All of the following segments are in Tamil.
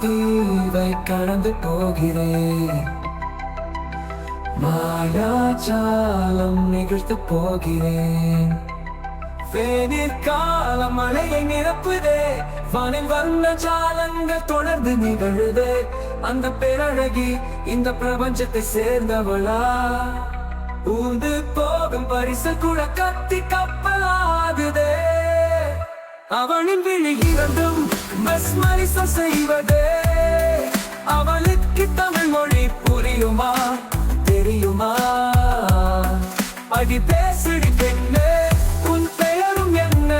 தீவை கடந்து போகிறேன். மாயாச்சாலம் நிகழ்த்து போகிறேன். வேநீர் கால மழையை நிரப்புதே. வானில் வந்த ஜாலங்கள் தொடர்ந்து நிகழுதே. அந்த பேரழகி இந்த பிரபஞ்சத்தை சேர்ந்தவளா. ஊந்து போகும் பரிசு கூட கத்தி கப்பலாகுதே. அவனின் விழி இரண்டும் மஸ்மரிசம் செய்வதே. அவளுக்கு தமிழ் மொழி புரியுமா? தெரியுமா? அடி பேசடி பெண்ணே உன் பெயரும் என்ன?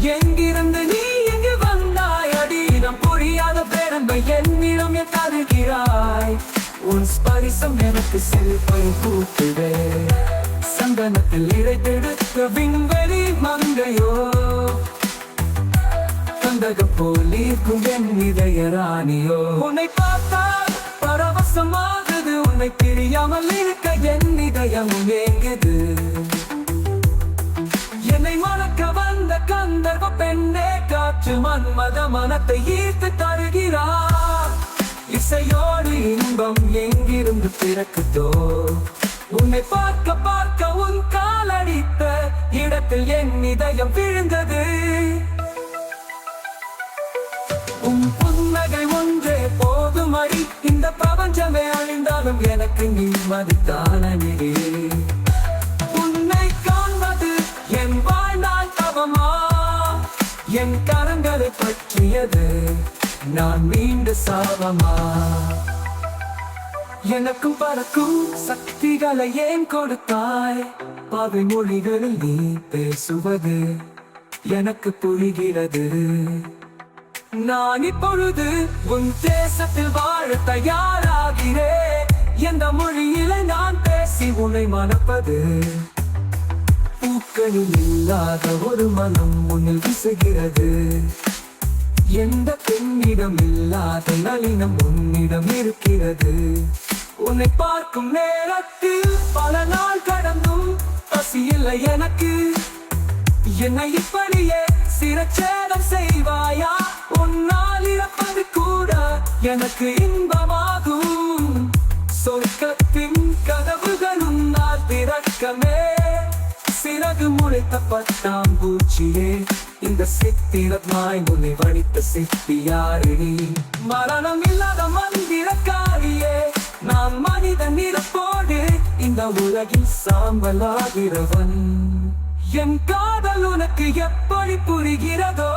எங்கிருந்து நீ எங்கு வந்தாய்? அடியிடம் புரியாத பேரன்பை என்னிடம் என் கருகிறாய் உன் ஸ்பரிசம் எனக்கு செல்பை கூட்டுதே சந்தனத்தில் இடைத்தெடுத்த விண்வெளி மங்கையோ. கந்தக போலீர்க்கும் என் இதய ராணியோ. உன்னை பார்த்தா பரவசமாகுது உன்னை பிரியாமல் இருக்க என் இதயம் ஏங்குது. என்னை மணக்க வந்த கந்தர்வ பெண்ணே காற்று மன்மத மனத்தை ஈர்த்து தருகிறார். இசையோடு இன்பம் எங்கிருந்து பிறக்குதோ. உன்னை பார்க்க பார்க்க உன் காலடித்த இடத்தில் என் இதயம் விழுந்தது. போதும் அடி இந்த பிரபஞ்சமே அழிந்தாலும் எனக்கு நிம்மதித்தான நிதி உன்னை காண்பது என் வாழ்நாள் தவமா? என் கரங்களை பற்றியது நான் மீண்டு சாவமா? எனக்கும் பறக்கும் சக்திகளை ஏன் கொடுத்தாய்? பாவை மொழிகளில் நீ பேசுவது எனக்கு புரிகிறது. நான் இப்பொழுது உன் தேசத்தில் வாழ தயாராகிறேன் எந்த மொழியில நான் பேசி உன்னை மணப்பது? பூக்களில் இல்லாத ஒரு மனம் உன்னில் விசுகிறது. எந்த பெண்ணிடம் இல்லாத நளினம் உன்னிடம் இருக்கிறது. உன்னை பார்க்கும் நேரத்தில் பல நாள் கடந்தும் பசி இல்லை எனக்கு. என்னை இப்படியே சிரச்சேதம் செய்வாயா? உன்னால் இறப்பது கூட எனக்கு இன்பமாகும். சொர்க்கத்தின் கதவுகள் உன்னால் திறக்கமே சிறகு முளைத்த பத்தாம் பூச்சியே இந்த சித்திரமாய் உன்னை வடித்த சித்தியாரிணி. மரணம் இல்லாத மந்திரக்காரியே நான் மனித நிறப்போடு இந்த உலகில் சாம்பலாகிறவன். என் காதல் உனக்கு எப்படி புரிகிறதோ?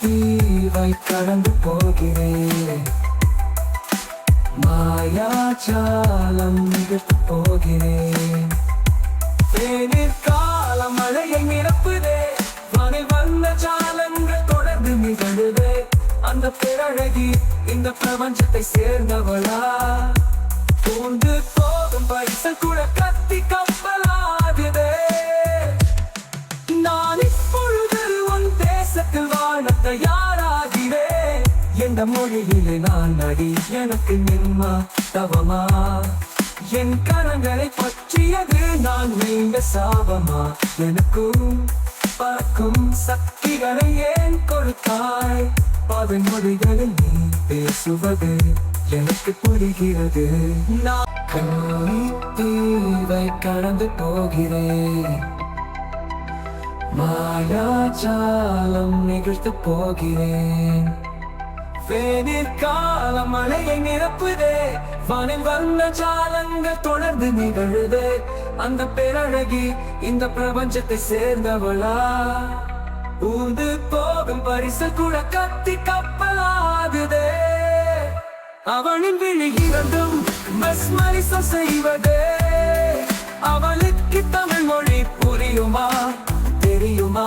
தீவை கடந்து போகிறேன். மாயாச்சாலம் நிகழ்த்து போகிறேன். தேநீர் கால மழையை நிரப்புதே. மனை வந்த சாலங்கள் தொடர்ந்து நிகழுதே. அந்த பேரழகி இந்த பிரபஞ்சத்தை சேர்ந்தவளா? தேசத்தில் வாழ எந்த மொழியிலே நான் அடி? எனக்கு நின்மா தவமா? என் கரங்களை பற்றியது நான் நீங்க சாபமா? எனக்கும் பறக்கும் சக்திகளை ஏன் கொடுத்தாய்? பாவின் மொழிகளில் நீ பேசுவது எனக்கு புரிகிறது. நான் கண்ணீர் தீவை கடந்து போகிறேன். மாயாஜாலம் நிகழ்த்து போகிறேன். வேனிற் கால மழையை நிரப்புதே. வானில் வந்த ஜாலங்கள் தொடர்ந்து நிகழுதே. அந்த பேரழகி இந்த பிரபஞ்சத்தை சேர்ந்தவளா. ஊந்து போகும் பரிசு கூட கத்தி கப்பலாகுதே. அவளின் விழி இரண்டும் மஸ்மரிசம் செய்வதே. அவளுக்கு தமிழ் மொழி புரியுமா? தெரியுமா